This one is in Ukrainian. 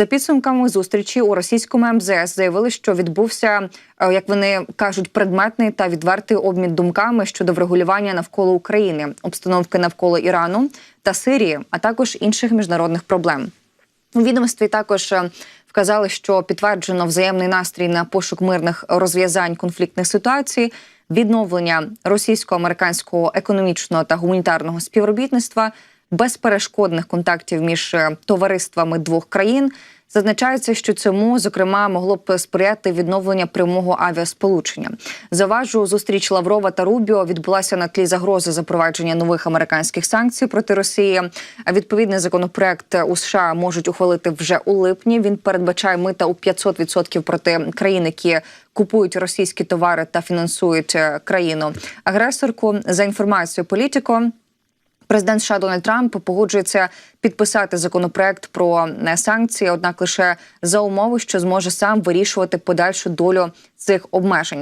За підсумками зустрічі у російському МЗС заявили, що відбувся, е, як вони кажуть, предметний та відвертий обмін думками щодо врегулювання навколо України, обстановки навколо Ірану та Сирії, а також інших міжнародних проблем. У відомстві також е, вказали, що підтверджено взаємний настрій на пошук мирних розв'язань конфліктних ситуацій, відновлення російсько-американського економічного та гуманітарного співробітництва, безперешкодних контактів між е, товариствами двох країн. Зазначається, що цьому зокрема могло б сприяти відновлення прямого авіасполучення. Заважу зустріч Лаврова та Рубіо відбулася на тлі загрози запровадження нових американських санкцій проти Росії. А відповідний законопроект у США можуть ухвалити вже у липні. Він передбачає мита у 500% проти країн, які купують російські товари та фінансують е, країну агресорку. За інформацією політико. Президент США Дональд Трамп погоджується підписати законопроект про е, санкції однак лише за умови, що зможе сам вирішувати подальшу долю цих обмежень.